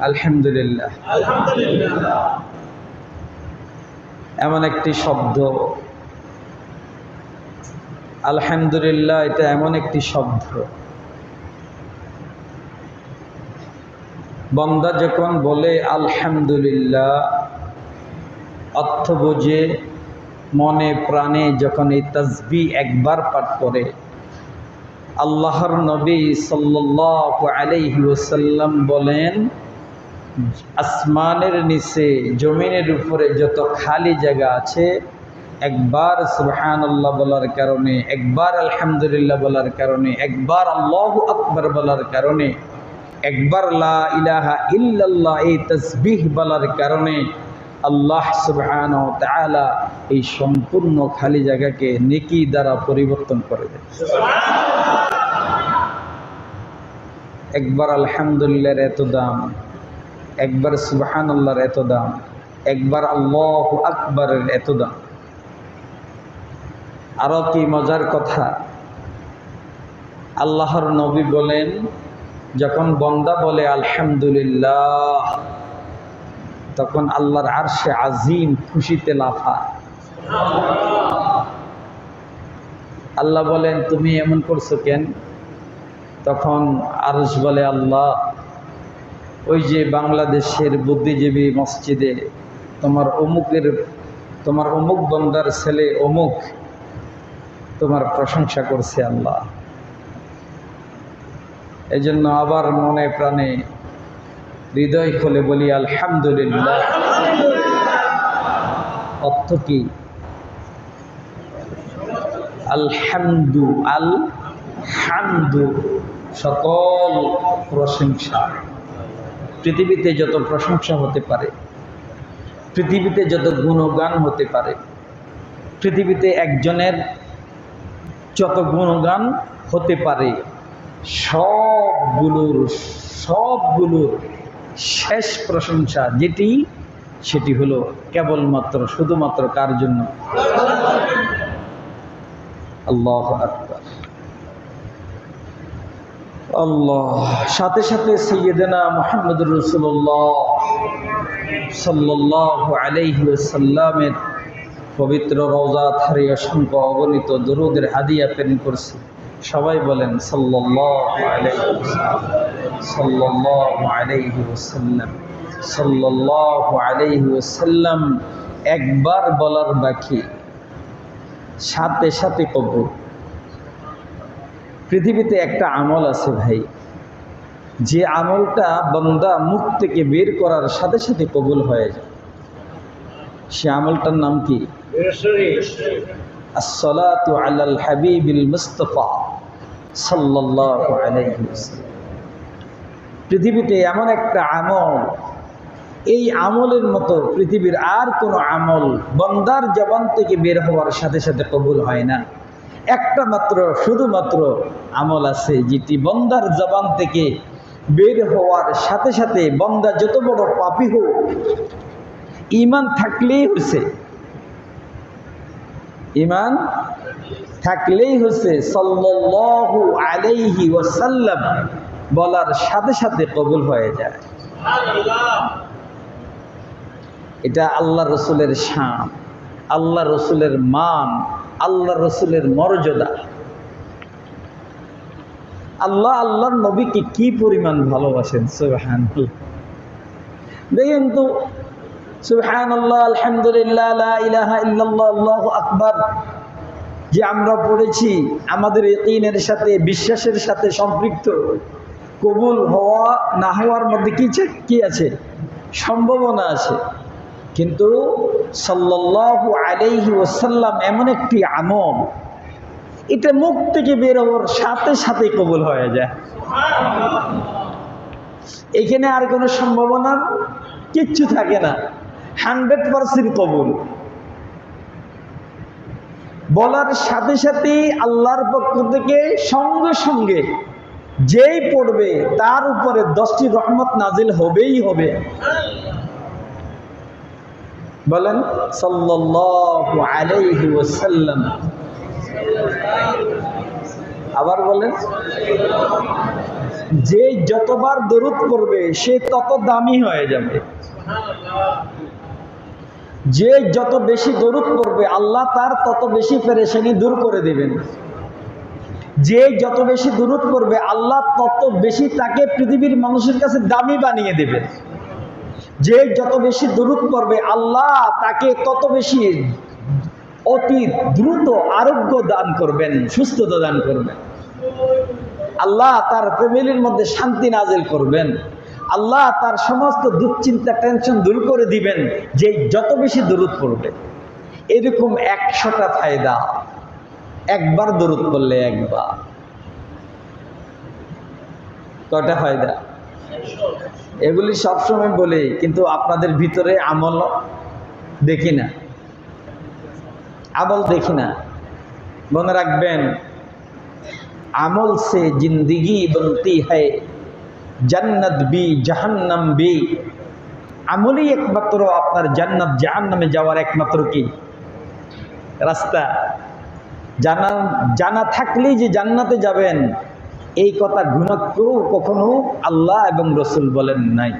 আলহামদুলিল্লাহ। এমন একটি শব্দ। আলহামদুলিল্লাহ, এটা এমন একটি শব্দ। বন্দা যখন বলে আলহামদুলিল্লাহ, অর্থ বোঝে মনে প্রাণে যখন এই তসবি একবার পাঠ করে, আল্লাহর নবী সাল্লাল্লাহু আলাইহি ওয়াসাল্লাম বলেন আসমানের নিচে, জমিনের উপরে যত খালি জায়গা আছে, একবার সুবহানাল্লাহ বলার কারণে, একবার আলহামদুলিল্লাহ বলার কারণে, একবার আল্লাহ আকবর বলার কারণে, একবার লা ইলাহা ইল্লাল্লাহ এই তসবিহ বলার কারণে আল্লাহ সুবহান তাআলা এই সম্পূর্ণ খালি জায়গাকে নেকি দ্বারা পরিবর্তন করে দেয় একবার আলহামদুলিল্লাহর এত দাম একবার সুবাহান আল্লাহর এত দাম, একবার আল্লাহ আকবরের এত দাম। আরও কি মজার কথা, আল্লাহর নবী বলেন, যখন বন্দা বলে আলহামদুলিল্লাহ, তখন আল্লাহর আরশে আজিম খুশিতে লাফা। আল্লাহ বলেন, তুমি এমন করছ কেন? তখন আরশ বলে, আল্লাহ ওই যে বাংলাদেশের বুদ্ধিজীবী মসজিদে তোমার অমুকের, তোমার অমুক বন্দার ছেলে অমুক, তোমার প্রশংসা করছে আল্লাহ। এই জন্য আবার মনে প্রাণে হৃদয় খুলে বলি, আলহামদুলিল্লাহ। অর্থ কি? আলহামদু আল হামদু সকল প্রশংসা। পৃথিবীতে যত প্রশংসা হতে পারে, পৃথিবীতে যত গুণগান হতে পারে, পৃথিবীতে একজনের যত গুণগান হতে পারে, সবগুলোর সবগুলোর শেষ প্রশংসা যেটি, সেটি হলো কেবলমাত্র, শুধুমাত্র কার জন্য? আল্লাহ আকবার। আল্লাহ। সাথে সাথে সৈয়দনা মোহাম্মদ রসুল্লাহ সাল্লাহ আলাইহি সাল্লামের পবিত্র রওজা থারে অসংখ্য অগণিত দরুদের হাদিয়া প্রেরণ করছে। সবাই বলেন একবার বলার বাকি। সাথে সাথে কবুল। পৃথিবীতে একটা আমল আছে ভাই। যে আমলটা বন্দা মুখ থেকে বের করার সাথে সাথে কবুল হয়ে যায়। সে আমলটার নাম কি? মুস্তফা পৃথিবীতে এমন একটা আমল, এই আমলের মতো পৃথিবীর আর কোনো আমল বন্দার জবান থেকে বের হওয়ার সাথে সাথে কবুল হয় না। একটা মাত্র, শুধুমাত্র আমল আছে যেটি বন্দার জবান থেকে বের হওয়ার সাথে সাথে বন্দা যত বড় পাপি হোক ইমান থাকলেই হয়েছে। ইমান থাকলেই হয়েছে, সাল্লাল্লাহু আলাইহি ওয়াসাল্লাম বলার সাথে সাথে কবুল হয়ে যায়। এটা আল্লাহ রসুলের শান, আল্লাহ রসুলের মান আল্লাহ রসুলের মর্যাদা। আল্লাহ, আল্লাহর নবীকে কি পরিমাণ ভালোবাসেন? সুবহান দেখেন তো সুবহান আল্লাহ আলহামদুলিল্লাহ ইলাহা ইল্লাল্লাহ, আল্লাহু আকবার। যে আমরা পড়েছি, আমাদের ইনের সাথে, বিশ্বাসের সাথে সম্পৃক্ত। কবুল হওয়া, না হওয়ার মধ্যে কি আছে? সম্ভাবনা আছে। কিন্তু সাল্লাল্লাহু আলাইহি ওসাল্লাম এমন একটি আমল, এটা মুখ থেকে বের হওয়ার সাথে সাথে কবুল হয়ে যায়। এখানে আর কোনো সম্ভাবনার কিচ্ছু থাকে না। হান্ড্রেড পারসেন্ট কবুল। বলার সাথে সাথে আল্লাহর পক্ষ থেকে সঙ্গে সঙ্গে যেই পড়বে, তার উপরে দশটি রহমত নাজিল হবেই হবে। বলেন ওয়াসাল্লাম। আবার বলেন, যে যতবার দরুদ পড়বে, সে তত দামি হয়ে যাবে। যে যত বেশি দরুদ পড়বে, আল্লাহ তার তত বেশি পেরেশানি দূর করে দিবেন। যে যত বেশি দূরত করবে আল্লাহ তত বেশি তাকে পৃথিবীর মানুষের কাছে দামি বানিয়ে দেবেন। যে যত বেশি দূরত করবে আল্লাহ তাকে তত বেশি অতি দ্রুত আরোগ্য দান করবেন, সুস্থতা দান করবেন। আল্লাহ তার ফ্যামিলির মধ্যে শান্তি নাজিল করবেন। আল্লাহ তার সমস্ত দুশ্চিন্তা, টেনশন দূর করে দিবেন, যে যত বেশি দূরত পড়বে। এরকম একশোটা ফায়দা। একবার দরুদ করলে একবার। কয়টা ফায়দা? এগুলি সবসময় বলি, কিন্তু আপনাদের ভিতরে আমল দেখি না। আমল দেখি না। মনে রাখবেন, আমল সে জিন্দিগি বনতি হয়, জান্নাত বি, জাহান্নাম বি। আমলই একমাত্র আপনার জান্নাত, জাহান্নামে যাওয়ার একমাত্র কি? রাস্তা। জানা জানা থাকলেই যে জান্নাতে যাবেন এই কথা ঘুণাকেও কখনো আল্লাহ এবং রসুল বলেন নাই।